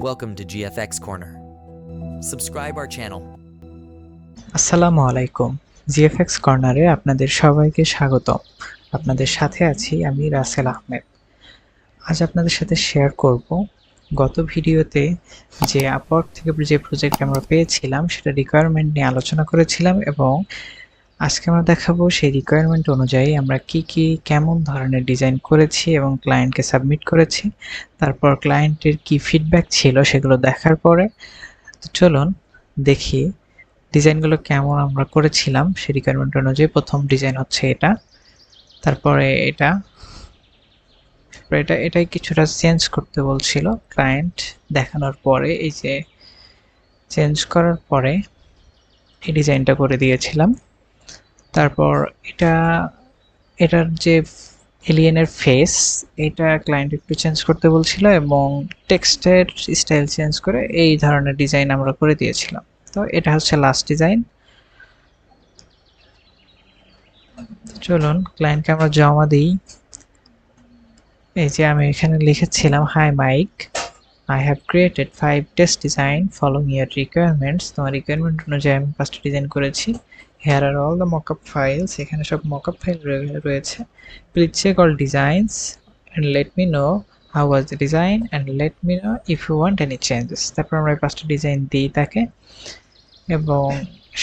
Welcome to GFX Corner. Subscribe our channel. আসসালামু আলাইকুম GFX কর্নারে আপনাদের সবাইকে স্বাগত আপনাদের সাথে আছি আমি রাসেল আহমেদ আজ আপনাদের সাথে শেয়ার করব গত ভিডিওতে যে আপওয়ার্ক থেকে যে প্রজেক্ট আমরা পেয়েছিলাম, সেটা রিকোয়ারমেন্ট নিয়ে আলোচনা করেছিলাম এবং আজকে আমরা দেখাবো সেই রিকোয়ারমেন্ট অনুযায়ী আমরা কি কি, কেমন ধরনের ডিজাইন করেছি এবং ক্লায়েন্টকে সাবমিট করেছি। তারপর ক্লায়েন্টের কি ফিডব্যাক ছিল সেগুলো দেখার পরে তো চলুন দেখি ডিজাইনগুলো কেমন আমরা করেছিলাম। সেই রিকোয়ারমেন্ট অনুযায়ী প্রথম ডিজাইন হচ্ছে এটা। তারপরে এটা এটা, এটাই কিছুটা চেঞ্জ করতে বলছিল ক্লায়েন্ট দেখানোর পরে। এই যে চেঞ্জ করার পরে এই ডিজাইনটা করে দিয়েছিলাম। তারপর এটা, এটার যে এলিয়েনের ফেস এটা ক্লায়েন্ট একটু চেঞ্জ করতে বলছিল এবং টেক্সটের স্টাইল চেঞ্জ করে এই ধরনের ডিজাইন আমরা করে দিয়েছিলাম। তো এটা হচ্ছে লাস্ট ডিজাইন চলুন ক্লায়েন্টকে আমরা জমা দিই। এই যে আমি এখানে লিখেছিলাম hi Mike I have created five test design following your requirements তোমার রিকোয়ারমেন্ট অনুযায়ী আমি পাঁচটা ডিজাইন করেছি। Here are all the mockup files এখানে সব মকআপ ফাইল রয়েছে। Please check all designs and let me know how was the design and let me know if you want any changes তারপর আমরা পাঁচটা ডিজাইন দিই তাকে। এবং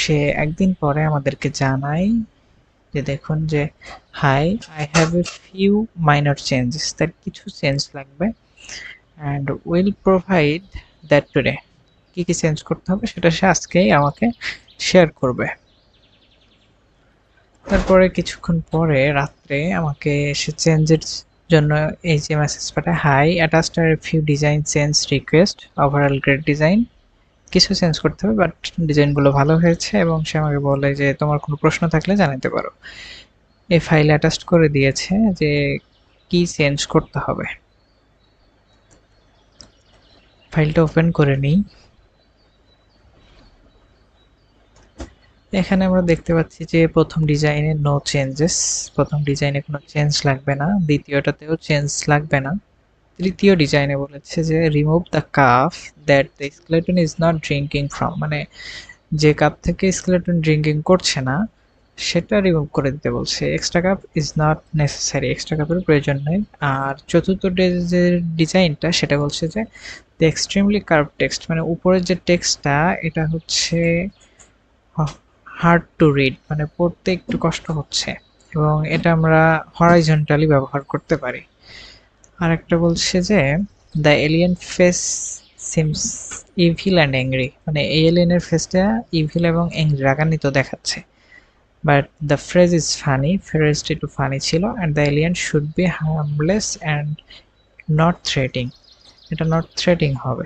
সে একদিন পরে আমাদেরকে জানায় যে দেখুন যে hi I have a few minor changes তার কিছু চেঞ্জ লাগবে। And will provide that today কী কী চেঞ্জ করতে হবে সেটা সে আজকেই আমাকে শেয়ার করবে। তারপরে কিছুক্ষণ পরে রাত্রে আমাকে সে চেঞ্জের জন্য এই যে মেসেজ পাঠায় hi attached are few design change request overall great design কিছু চেঞ্জ করতে হবে বাট ডিজাইনগুলো ভালো হয়েছে এবং সে আমাকে বলে যে, তোমার কোনো প্রশ্ন থাকলে জানাতে পারো। এই ফাইল অ্যাটাচ করে দিয়েছে যে কি চেঞ্জ করতে হবে। ফাইলটা ওপেন করে নিই। এখানে আমরা দেখতে পাচ্ছি যে প্রথম ডিজাইনে নো চেঞ্জেস প্রথম ডিজাইনে কোনো চেঞ্জ লাগবে না, দ্বিতীয়টাতেও চেঞ্জ লাগবে না। তৃতীয় ডিজাইনে বলেছে যে remove the cup that the skeleton is not drinking from মানে যে কাপ থেকে স্কেলেটন ড্রিঙ্কিং করছে না সেটা রিমুভ করে দিতে বলছে। Extra cup is not necessary extra কাপের প্রয়োজন নেই। আর চতুর্থ যে ডিজাইনটা সেটা বলছে যে দ্য এক্সট্রিমলি কার্ভ টেক্সট মানে উপরের যে টেক্সটটা এটা হচ্ছে হার্ড টু রিড মানে পড়তে একটু কষ্ট হচ্ছে। এবং এটা আমরা হরাইজন্টালি ব্যবহার করতে পারি। আর একটা বলছে যে the alien face seems evil and angry মানে এই এলিয়েনের ফেসটা ইভিল এবং অ্যাংরি রাগান্বিত দেখাচ্ছে। But the phrase is funny ফ্রেজটা একটু ফানি ছিল and the alien should be harmless and not threatening এটা নট থ্রেটিং হবে।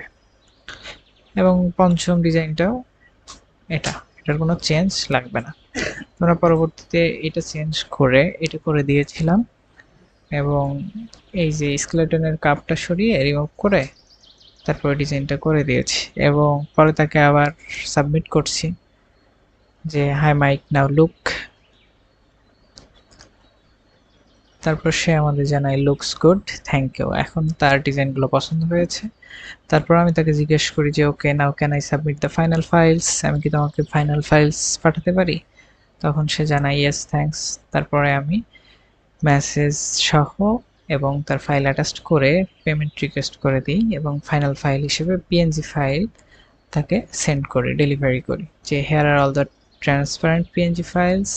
এবং পঞ্চম ডিজাইনটাও এটা। এটার কোনো চেঞ্জ লাগবে না। আমরা পরবর্তীতে এটা চেঞ্জ করে, এটা করে দিয়েছিলাম। এবং এই যে স্কেলেটনের কাপটা সরিয়ে রিমুভ করে তারপরে ডিজাইনটা করে দিয়েছি। এবং পরে তাকে আবার সাবমিট করছি। যে হাই মাইক নাও লুক তারপর সে আমাদের জানায় লুকস গুড থ্যাংক ইউ এখন তার ডিজাইনগুলো পছন্দ হয়েছে। তারপর আমি তাকে জিজ্ঞেস করি যে okay now can I submit the final files আমি কি তোমাকে ফাইনাল ফাইলস পাঠাতে পারি? তখন সে জানায় ইয়েস থ্যাঙ্কস তারপরে আমি মেসেজ সহ এবং তার ফাইল অ্যাটাচ করে পেমেন্ট রিকোয়েস্ট করে দিই এবং ফাইনাল ফাইল হিসেবে পিএনজি ফাইল তাকে সেন্ড করি ডেলিভারি করি। যে here are all the transparent PNG files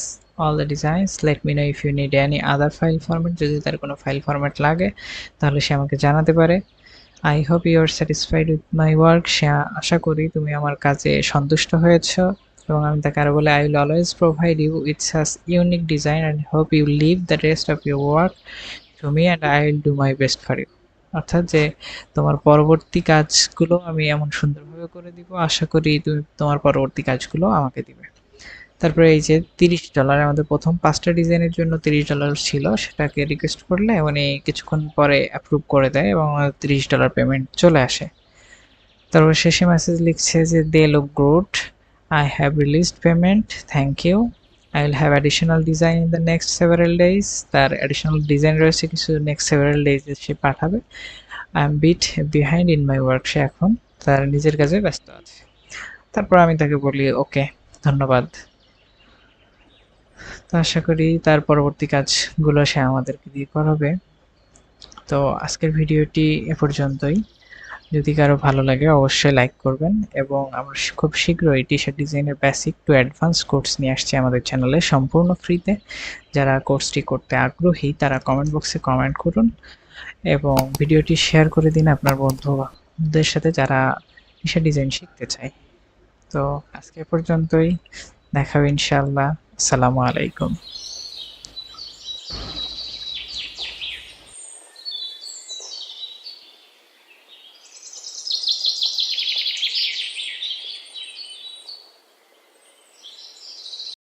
all the designs let me know if you need any other file format যদি তার কোনো ফাইল ফরম্যাট লাগে, তাহলে সে আমাকে জানাতে পারে। I hope you are satisfied with my work সে আশা করি তুমি আমার কাজে সন্তুষ্ট হয়েছ এবং আমি তাকে আরও বলে I will always provide you its has unique design and hope you leave the rest of your work to me and I will do my best for you অর্থাৎ যে তোমার পরবর্তী কাজগুলো আমি এমন সুন্দরভাবে করে দিব, আশা করি তুমি তোমার পরবর্তী কাজগুলো আমাকে দিবে। তারপরে এই যে তিরিশ ডলার আমাদের প্রথম পাঁচটা ডিজাইনের জন্য তিরিশ ডলার ছিল, সেটাকে রিকোয়েস্ট করলে উনি কিছুক্ষণ পরে অ্যাপ্রুভ করে দেয় এবং তিরিশ ডলার পেমেন্ট চলে আসে। তারপর শেষে মেসেজ লিখছে যে, they look good, I have released payment, thank you, I will have additional design in the next several days তার অ্যাডিশনাল ডিজাইন রয়েছে, কিছু নেক্সট সেভারেল ডেজ সে পাঠাবে। I am bit behind in my work সে এখন তার নিজের কাজে ব্যস্ত আছে। তারপর আমি তাকে বলি, ওকে, ধন্যবাদ। তো আশা করি তার পরবর্তী কাজগুলো সে আমাদেরকে দিয়ে করাবে। তো আজকের ভিডিওটি এ পর্যন্তই। যদি কারও ভালো লাগে অবশ্যই লাইক করবেন এবং আমরা খুব শীঘ্রই টি শার্ট ডিজাইনের বেসিক টু অ্যাডভান্স কোর্স নিয়ে আসছি আমাদের চ্যানেলে সম্পূর্ণ ফ্রিতে যারা কোর্সটি করতে আগ্রহী তারা কমেন্ট বক্সে কমেন্ট করুন এবং ভিডিওটি শেয়ার করে দিন আপনার বন্ধুদের সাথে যারা টি শার্ট ডিজাইন শিখতে চায়। তো আজকে পর্যন্তই। দেখা হবে সালামু আলাইকুম।